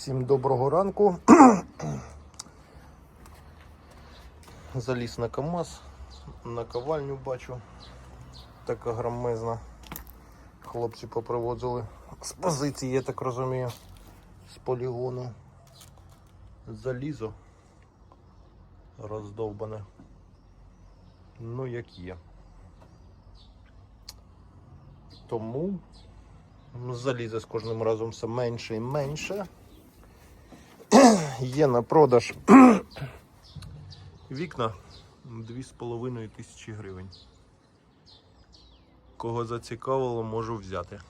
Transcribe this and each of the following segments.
Всім доброго ранку. Заліз на КАМАЗ, на ковальню бачу. Така громезна. Хлопці поприводили з позиції, я так розумію, з полігону. Залізо роздовбане. Ну, як є. Тому заліза з кожним разом все менше і менше. Є на продаж вікна 2,5 тисячі гривень. Кого зацікавило, можу взяти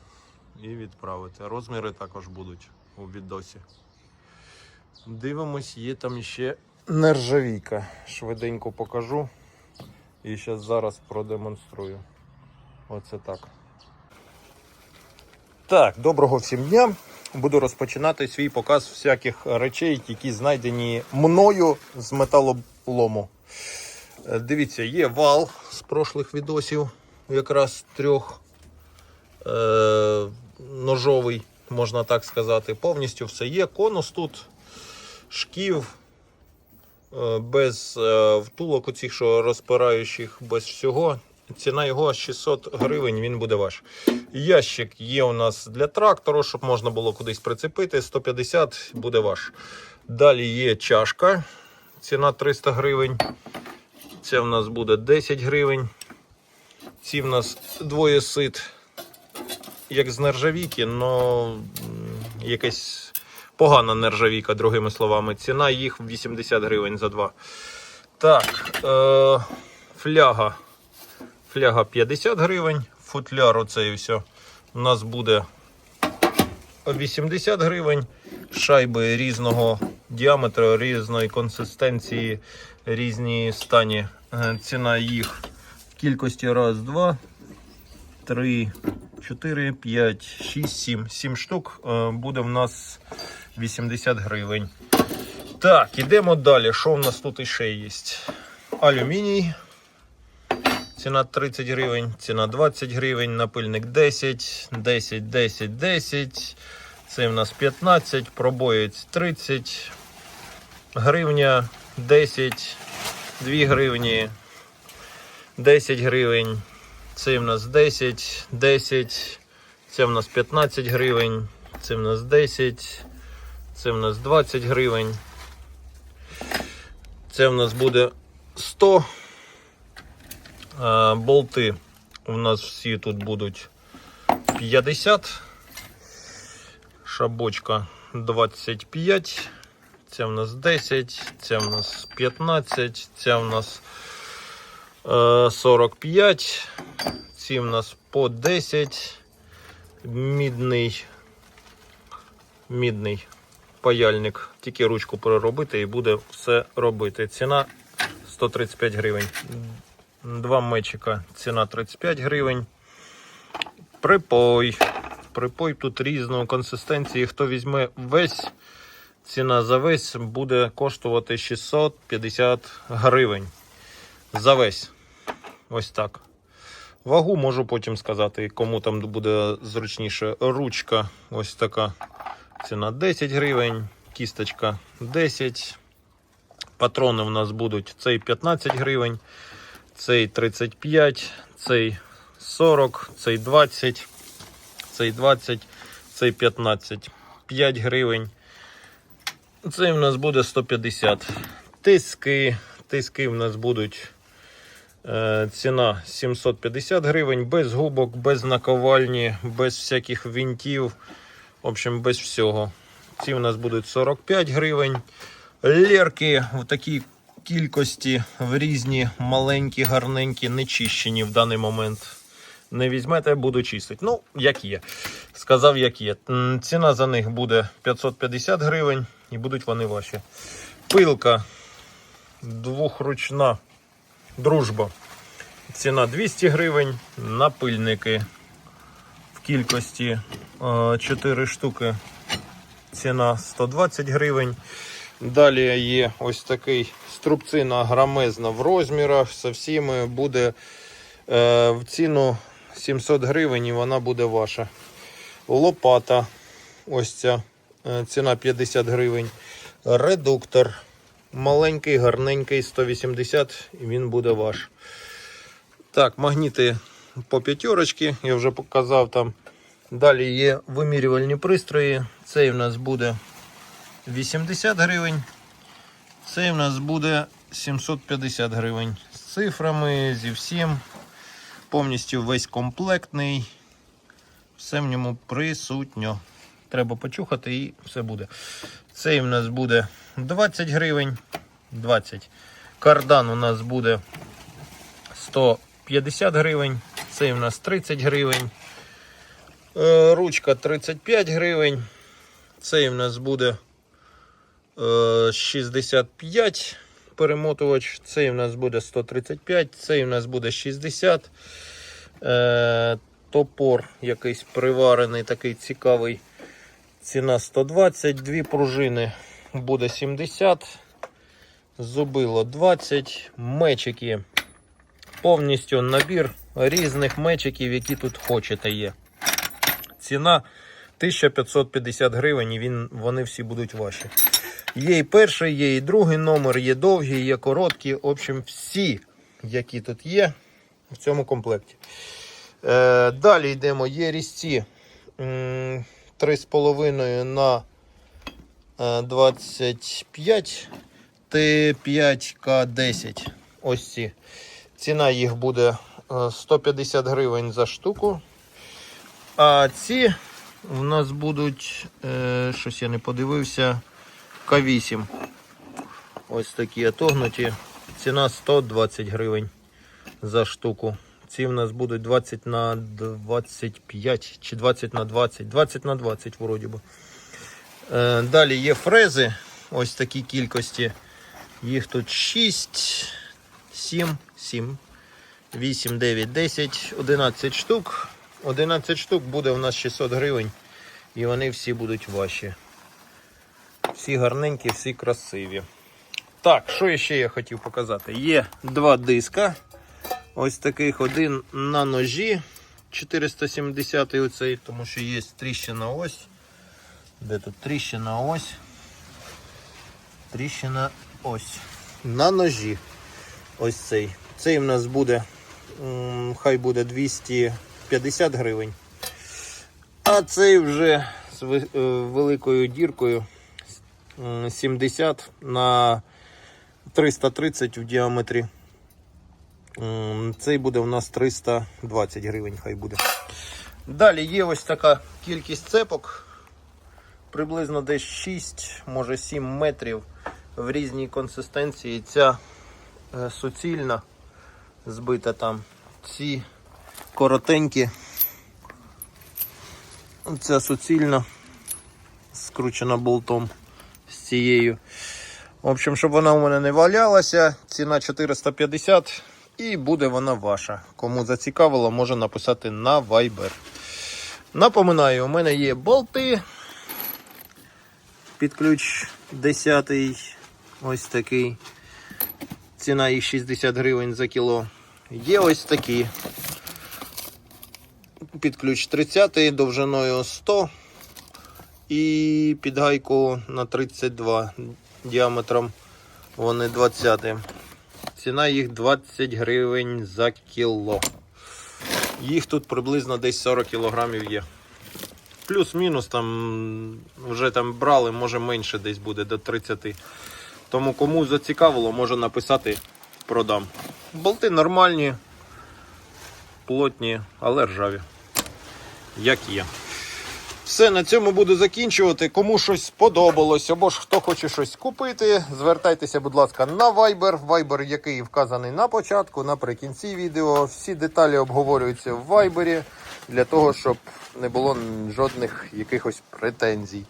і відправити. Розміри також будуть у відосі. Дивимось, є там ще нержавійка. Швиденько покажу. І ще зараз продемонструю. Оце так. Так, доброго всім дня. Буду розпочинати свій показ всяких речей, які знайдені мною з металолому. Е, Дивіться, є вал з прошлих відосів, якраз трьох е, ножовий, можна так сказати. Повністю все є. Конус тут, шків, е, без е, втулок, оцих, що розпираючих, без всього. Ціна його 600 гривень, він буде ваш. Ящик є у нас для трактору, щоб можна було кудись прицепити. 150 буде ваш. Далі є чашка. Ціна 300 гривень. Це в нас буде 10 гривень. Ці в нас двоє сит, як з нержавійки, але якась погана нержавійка, другими словами. Ціна їх 80 гривень за два. Так, е, фляга. Фляга 50 гривень, футляр оцей все у нас буде 80 гривень. Шайби різного діаметру, різної консистенції, різні стані. Е, Ціна їх в кількості раз, два, три, чотири, п'ять, шість, сім. Сім штук е, буде в нас 80 гривень. Так, ідемо далі. Що в нас тут іще є? Алюміній. Ціна 30 гривень, ціна 20 гривень, напильник 10, 10, 10, 10. Це в нас 15, пробоєць 30, гривня 10, 2 гривні, 10 гривень. Це в нас 10, 10, це в нас 15 гривень, це в нас 10, це в нас 20 гривень. Це в нас буде 100 Е, Болти у нас всі тут будуть 50. Шабочка 25. Це в нас 10, це в нас 15, це в нас е, 45. Ці в нас по 10. Мідний. Мідний паяльник. Тільки ручку переробити і буде все робити. Ціна 135 гривень. Два мечика, ціна 35 гривень. Припой. Припой тут різної консистенції. Хто візьме весь, ціна за весь буде коштувати 650 гривень. За весь. Ось так. Вагу можу потім сказати, кому там буде зручніше. Ручка ось така. Ціна 10 гривень, кісточка 10. Патрони у нас будуть цей 15 гривень цей 35, цей 40, цей 20, цей 20, цей 15, 5 гривень. Цей в нас буде 150. Тиски. Тиски в нас будуть е, ціна 750 гривень, без губок, без наковальні, без всяких винтів. В общем, без всього. Ці в нас будуть 45 гривень. Лерки в такій кількості в різні маленькі, гарненькі, нечищені в даний момент. Не візьмете, буду чистити. Ну, як є. Сказав, як є. Ціна за них буде 550 гривень і будуть вони ваші. Пилка двохручна дружба. Ціна 200 гривень. Напильники в кількості 4 штуки. Ціна 120 гривень. Далі є ось такий струбцина грамезна в розмірах. Со всіми буде е, в ціну 700 гривень і вона буде ваша. Лопата ось ця е, ціна 50 гривень. Редуктор. Маленький, гарненький, 180, і він буде ваш. Так, магніти по п'ятерочки, я вже показав там. Далі є вимірювальні пристрої. Цей в нас буде 80 гривень. Цей в нас буде 750 гривень. З цифрами, зі всім. Повністю весь комплектний. Все в ньому присутньо. Треба почухати і все буде. Цей в нас буде 20 гривень. 20. Кардан у нас буде 150 гривень. Цей у нас 30 гривень. Е, Ручка 35 гривень. Цей в нас буде 65 перемотувач. Цей в нас буде 135, цей в нас буде 60. Е, Топор якийсь приварений, такий цікавий. Ціна 120, дві пружини буде 70. Зубило 20. Мечики. Повністю набір різних мечиків, які тут хочете є. Ціна 1550 гривень, і він, вони всі будуть ваші. Є і перший, є і другий номер, є довгі, є короткі. В общем, всі, які тут є, в цьому комплекті. Е, далі йдемо. Є різці 3,5 на е, 25 Т5К10. Ось ці. Ціна їх буде е, 150 гривень за штуку. А ці в нас будуть, е, щось я не подивився, К8. Ось такі отогнуті. Ціна 120 гривень за штуку. Ці в нас будуть 20 на 25 чи 20 на 20. 20 на 20 вроді би. Е, далі є фрези. Ось такі кількості. Їх тут 6, 7, 7, 8, 9, 10, 11 штук. 11 штук буде у нас 600 гривень. І вони всі будуть ваші. Всі гарненькі, всі красиві. Так, що ще я хотів показати? Є два диска. Ось таких один на ножі. 470 оцей, тому що є тріщина ось. Де тут тріщина ось. Тріщина ось. На ножі. Ось цей. Цей в нас буде, хай буде 250 гривень. А цей вже з е, великою діркою 70 на 330 в діаметрі. Цей буде у нас 320 гривень, хай буде. Далі є ось така кількість цепок. Приблизно десь 6, може 7 метрів в різній консистенції. Ця е, суцільна збита там. Ці коротенькі. Ця суцільна скручена болтом з цією. В общем, щоб вона у мене не валялася, ціна 450 і буде вона ваша. Кому зацікавило, може написати на Viber. Напоминаю, у мене є болти під ключ 10 ось такий. Ціна їх 60 гривень за кіло. Є ось такі. Під ключ 30 довжиною 100 і під гайку на 32 діаметром вони 20. Ціна їх 20 гривень за кіло. Їх тут приблизно десь 40 кілограмів є. Плюс-мінус там вже там брали, може менше десь буде до 30. Тому кому зацікавило, може написати продам. Болти нормальні, плотні, але ржаві. Як є. Все, на цьому буду закінчувати. Кому щось сподобалось, або ж хто хоче щось купити, звертайтеся, будь ласка, на Viber. Viber, який вказаний на початку, наприкінці відео. Всі деталі обговорюються в Viber для того, щоб не було жодних якихось претензій.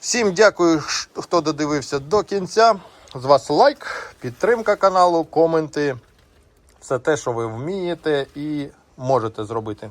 Всім дякую, хто додивився до кінця. З вас лайк, підтримка каналу, коменти. Все те, що ви вмієте і можете зробити.